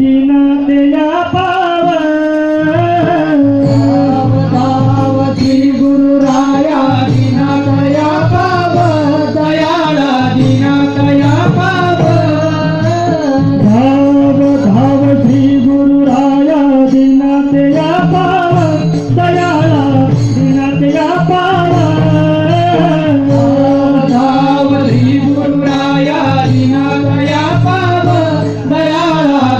Latina de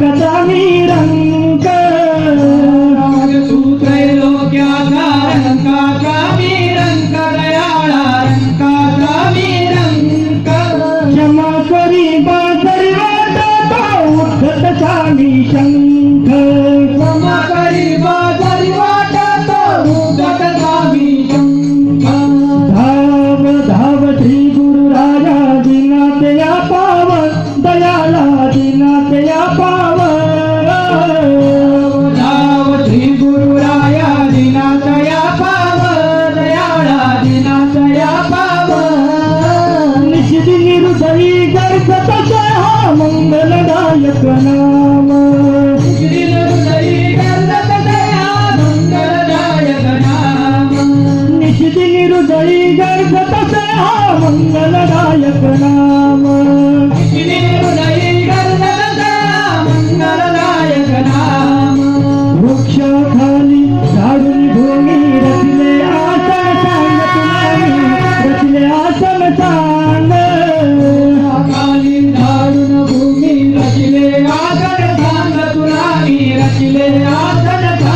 मार्गाचा निरंक तू त्रैलोक्याचा रंगाचा निरंक दयाळा रंगाचा निरंक क्षमा करी बा सर्व उद्धतचा निशंक क्षमा करी बा सर्व उद्धतचा निशंक धाव धाव श्री गुरु राजा दिनात या पावन दयाला दिनात या पाव Yeah. ಕಿಲೆಯ ತನಕ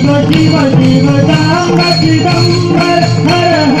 शिव शिव शिव दाम शिदंबर हर हर.